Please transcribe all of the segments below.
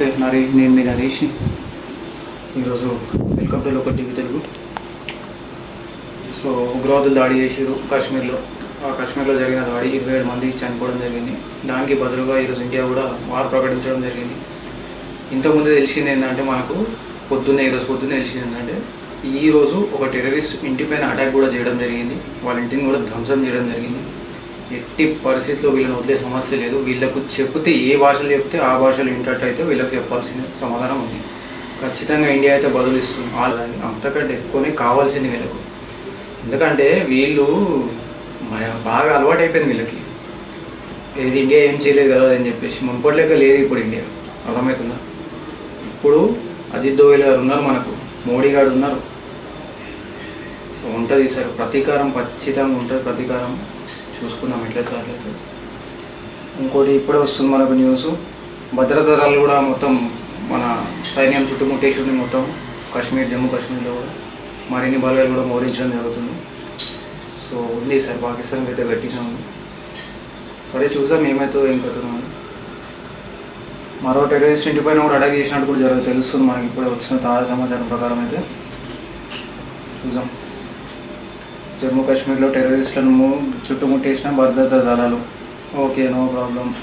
మరి నేను మీ నరేష్ ఈరోజు welcome to local TV Telugu. So ఉగ్రవాదులు దాడి చేసారు కాశ్మీర్లో. ఆ కాశ్మీర్లో జరిగిన దాడి ఇరవై ఏడు మంది చనిపోవడం జరిగింది. దానికి బదులుగా ఈరోజు ఇండియా కూడా వార్ ప్రకటించడం జరిగింది. ఇంతకుముందు తెలిసింది ఏంటంటే మనకు పొద్దున్నే ఈరోజు పొద్దున్నే తెలిసింది ఏంటంటే ఈరోజు ఒక టెర్రరిస్ట్ ఇంటిపైన అటాక్ కూడా చేయడం జరిగింది. వాళ్ళ ఇంటిని కూడా ధ్వంసం చేయడం జరిగింది. ఎట్టి పరిస్థితిలో వీళ్ళని వదిలే సమస్య లేదు. వీళ్ళకు చెప్తే ఏ భాషలు చెప్తే ఆ భాషలు వింటట్టయితే వీళ్ళకి చెప్పాల్సిన సమాధానం ఉంది. ఖచ్చితంగా ఇండియా అయితే బదులు ఇస్తుంది. వాళ్ళని అంతకంటే ఎక్కువనే కావాల్సింది వీళ్ళకు. ఎందుకంటే వీళ్ళు మ- బాగా అలవాటు అయిపోయింది వీళ్ళకి. ఏది ఇండియా ఏం చేయలేదు కదా అని చెప్పేసి మునుపట్లేక లేదు ఇప్పుడు ఇండియా. అర్థమవుతుందా? ఇప్పుడు అజిత్ దోవెల్ గారు ఉన్నారు మనకు. మోడీ గారు ఉన్నారు. సో ఉంటుంది సార్. ప్రతీకారం ఖచ్చితంగా ఉంటుంది. ప్రతీకారం చూసుకున్నాం ఎట్లా అట్లయితే ఇంకోటి ఇప్పుడే వస్తుంది మనకు న్యూస్ భద్రతా కూడా మొత్తం మన సైన్యం చుట్టుముట్టేసి ఉంది మొత్తం. కాశ్మీర్ జమ్మూ కాశ్మీర్లో కూడా. మరిన్ని బలాలు కూడా మోహరించడం జరుగుతుంది. సో ఉంది సార్ పాకిస్తాన్కి అయితే గట్టిగా ఉంది సరే చూసాం ఏమవుతుందో ఏం కథనో మరో టెర్రరిస్ట్ ఇంటి పైన కూడా అటాక్ చేసినట్టు కూడా జరగదు తెలుస్తుంది మనకి ఇప్పుడే వచ్చిన తాజా సమాచారం ప్రకారం అయితే. చూసాం జమ్మూ కాశ్మీర్లో టెర్రరిస్టులను చుట్టుముట్టేసిన భద్రతా దళాలు. Okay no problem.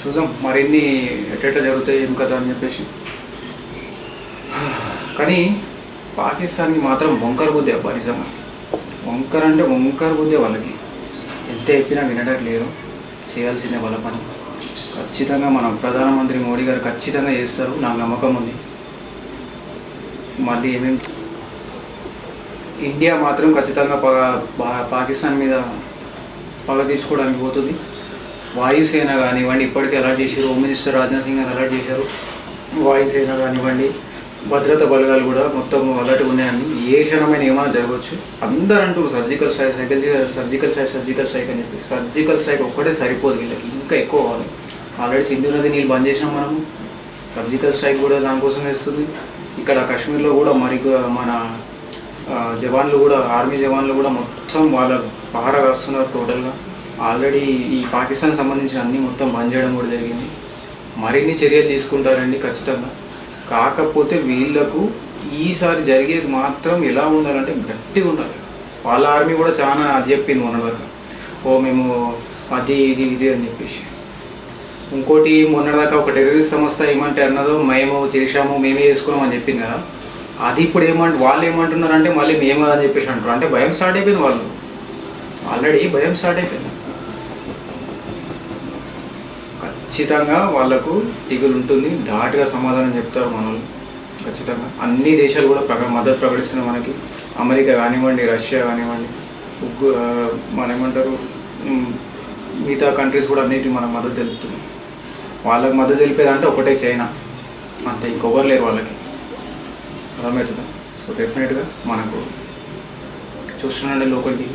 చూద్దాం మరిన్ని ఎట్ట జరుగుతాయి ఏం కదా అని చెప్పేసి. కానీ పాకిస్తాన్కి మాత్రం వంకర బుద్ధి అబ్బా నిజంగా. వంకర అంటే వంకర బుద్ధి వాళ్ళకి. ఎంత చెప్పినా వినట్లేదు చేయాల్సిందే వాళ్ళ పని. ఖచ్చితంగా మన ప్రధానమంత్రి మోడీ గారు ఖచ్చితంగా చేస్తారు. నాకు నమ్మకం ఉంది. మళ్ళీ ఏమేమి ఇండియా మాత్రం ఖచ్చితంగా పగ పాకిస్తాన్ మీద పగ తీసుకోవడానికి పోతుంది. వాయుసేన కానివ్వండి ఇప్పటికే అలర్ట్ చేశారు. హోమ్ మినిస్టర్ రాజ్నాథ్ సింగ్ గారు అలర్ట్ చేశారు. వాయుసేన కానివ్వండి భద్రతా బలగాలు కూడా మొత్తం అలర్ట్ ఉన్నాయని. ఏ క్షణమైన ఏమైనా జరగవచ్చు. అందరూ అంటారు surgical strike cycle surgical strike surgical strike అని చెప్పి. సర్జికల్ స్ట్రైక్ ఒక్కటే సరిపోదు వీళ్ళకి. ఇంకా ఎక్కువ కావాలి. ఆల్రెడీ సింధు నది నీళ్ళు బంద్ చేసినాం మనము. సర్జికల్ స్ట్రైక్ కూడా దానికోసం వేస్తుంది. ఇక్కడ కాశ్మీర్లో కూడా మరి మన జవాన్లు కూడా ఆర్మీ జవాన్లు కూడా మొత్తం వాళ్ళ పహారా వేస్తున్నారు టోటల్గా. ఆల్రెడీ ఈ పాకిస్తాన్ సంబంధించిన అన్ని మొత్తం బంద్ చేయడం కూడా జరిగింది. మరిన్ని చర్యలు తీసుకుంటారండి ఖచ్చితంగా. కాకపోతే వీళ్ళకు ఈసారి జరిగేది మాత్రం ఎలా ఉండాలంటే గట్టిగా ఉండాలి. వాళ్ళ ఆర్మీ కూడా చాలా అది చెప్పింది మొన్నదాకా ఓ మేము అది ఇది ఇది అని చెప్పేసి. ఇంకోటి మొన్నటిదాకా ఒక టెర్రరిస్ట్ సంస్థ ఏమంటే అన్నదో మేము చేశాము మేమే చేసుకున్నాం అని చెప్పింది కదా. అది ఇప్పుడు ఏమంట వాళ్ళు ఏమంటున్నారు అంటే మళ్ళీ మేము అని చెప్పేసి అంటారు. అంటే భయం స్టార్ట్ అయిపోయింది వాళ్ళు. ఆల్రెడీ భయం స్టార్ట్ అయిపోయింది. ఖచ్చితంగా వాళ్ళకు దిగులు ఉంటుంది. ధాటుగా సమాధానం చెప్తారు మనల్ని ఖచ్చితంగా. అన్ని దేశాలు కూడా ప్రక మద్దతు ప్రకటిస్తున్నాయి మనకి. అమెరికా కానివ్వండి రష్యా కానివ్వండి ఉగ్గు మన ఏమంటారు మిగతా కంట్రీస్ కూడా అన్నిటి మనకు మద్దతు తెలుపుతున్నాయి. వాళ్ళకి మద్దతు తెలిపేదంటే ఒకటే చైనా. అంతే ఇంకొకరు లేరు వాళ్ళకి. అర్థమవుతుందా? సో డెఫినెట్గా మనకు చూస్తున్నాండి లోకల్కి